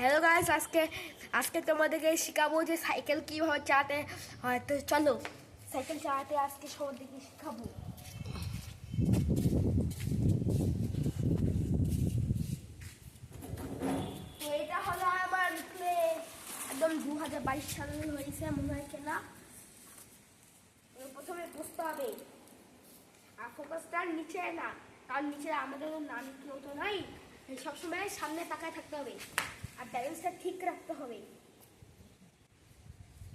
Hello guys আজকে আজকে তোমাদেরকে শেখাবো যে সাইকেল কীভাবে চালাতে হয়। তো চলো সাইকেল চালাতে আজকে সবাইকে শেখাবো। তো এটা হলো আমার একদম দু হাজার বাইশ সালে হয়েছে, মনে হয় কেনা। প্রথমে বুঝতে হবে। আর ফোকাসটা নিচে না, কারণ নিচে আমাদের নাম কেউ তো নাই। সবসময় সামনে তাকায় থাকতে হবে। আর ব্যালেন্সটা ঠিক রাখতে হবে।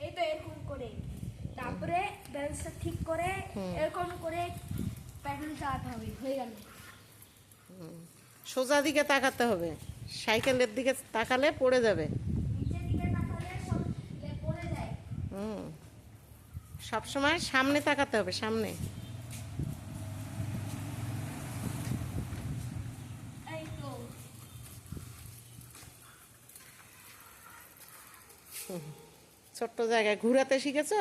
এই তো এরকম করে। তারপরে ব্যালেন্সটা ঠিক করে এরকম করে প্যাডেল চালাতে হবে হয়ে গেল। সোজা দিকে তাকাতে হবে। সাইকেলের দিকে তাকালে পড়ে যাবে। সবসময় সামনে তাকাতে হবে সামনে এই তো ছোট্ট জায়গায় ঘুরাতে শিখেছ?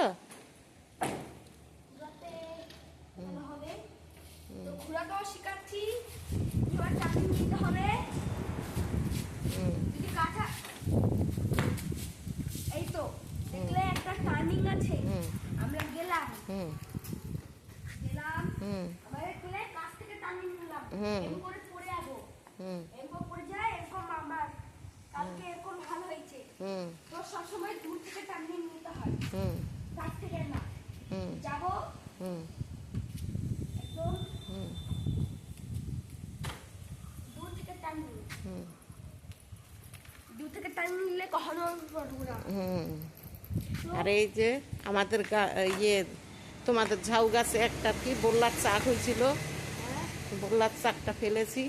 ঘোরাটাও শেখাচ্ছি। এবার চাকরি নিতে হবে। যদি কাঁচা এই তো দেখলে একটা টার্নিং আছে। হুম। আমরা গেলাম। হুম। গেলাম। হুম। আবার একলে কাছ থেকে টার্নিং নিলাম। হুম। এরকম করে পড়ে যাব। হুম। এরকম পড়ে যায় এরকম আমার কালকে এরকম ভালো হয়েছে হুম। তো সবসময় দূর থেকে টার্নিং নিতে হয়। হুম। কাছ থেকে না। হুম। যাব? হুম। একদম? হুম। দূর থেকে টার্নিং হুম। দূর থেকে টার্নিং নিলে কখনো পড়ব না। হুম। আর এই যে আমাদের ইয়ে তোমাদের ঝাউ গাছে একটা কি বললার চাক হয়েছিল? হ্যাঁ, বললার চাকটা ফেলেছি।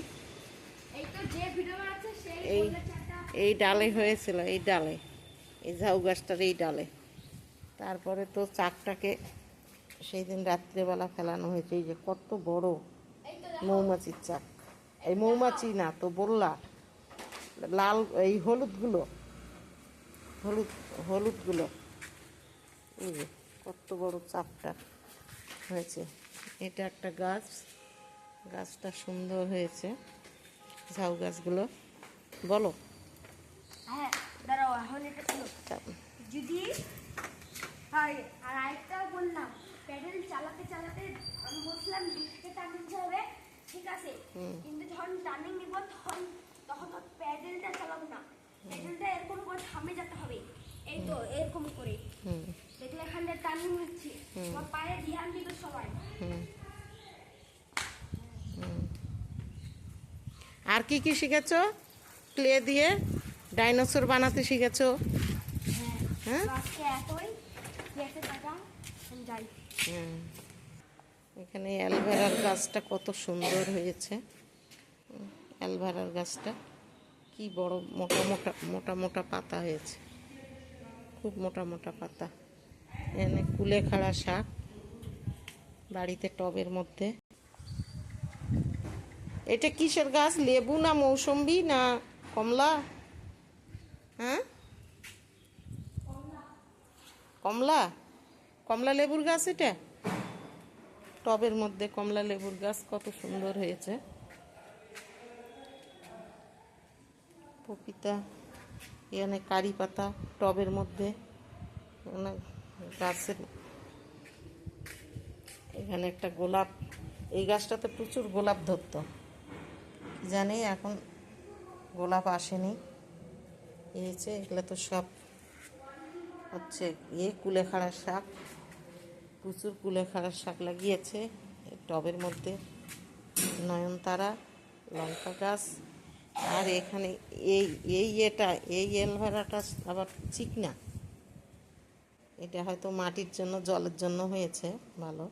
এই তো যে ভিডিও আছে সেই এই এই ডালে হয়েছিল, এই ডালে। এই ঝাউ গাছটার এই ডালে। তারপরে তো চাকটাকে সেই দিন রাত্রেবেলা ফেলানো হয়েছে। এই যে কত বড় মৌমাছির চাক। এই মৌমাছি না, তো বললা, লাল এই হলুদগুলো, হলুদ, হলুদগুলো। এই যে কত বড় চাপটা হয়েছে। এটা একটা গাছ। গাছটা সুন্দর হয়েছে, ঝাউ গাছগুলো। বলো। এটা যদি আর আরেকটা বললাম প্যাডেল চালাতে চালাতে আমি বলছিলাম থেকে টার্নিং হবে ঠিক আছে? কিন্তু যখন টার্নিং নিব তখন তখন তো প্যাডেলটা চালাবো না। প্যাডেলটা এরকম করে থামে যেতে হবে। এই তো এরকম করে। দেখলে এখানে টার্নিং নিচ্ছি। আমার পায়ে ধ্যান দিবে সবাই। আর কি কি শিখেছো? ক্লে দিয়ে ডাইনোসর বানাতে শিখেছো? হ্যাঁ। এখানে অ্যালভেরার গাছটা কত সুন্দর হয়েছে। অ্যালভেরার গাছটা কি বড় মোটা মোটা মোটা মোটা পাতা হয়েছে। খুব মোটা মোটা পাতা। এখানে কুলেখাড়া শাক বাড়িতে টবের মধ্যে। এটা কিসের গাছ লেবু না মৌসম্বি না কমলা? হ্যাঁ? কমলা? কমলা লেবুর গাছ এটা? টবের মধ্যে কমলা লেবুর গাছ কত সুন্দর হয়েছে। পপিতা, এখানে কারি পাতা টবের মধ্যে। গাছের এখানে একটা গোলাপ, এই গাছটাতে প্রচুর গোলাপ ধরতো। জানি, এখন গোলাপ আসেনি। এই এগুলো তো সব হচ্ছে ইয়ে কুলেখাড়া শাক, প্রচুর কুলেখাড়ার শাক লাগিয়েছে। টবের মধ্যে নয়নতারা, লঙ্কা গাছ, আর এখানে এই এই এটা এই এলভেরাটা আবার চিকনা। এটা হয়তো মাটির জন্য, জলের জন্য হয়েছে, ভালো।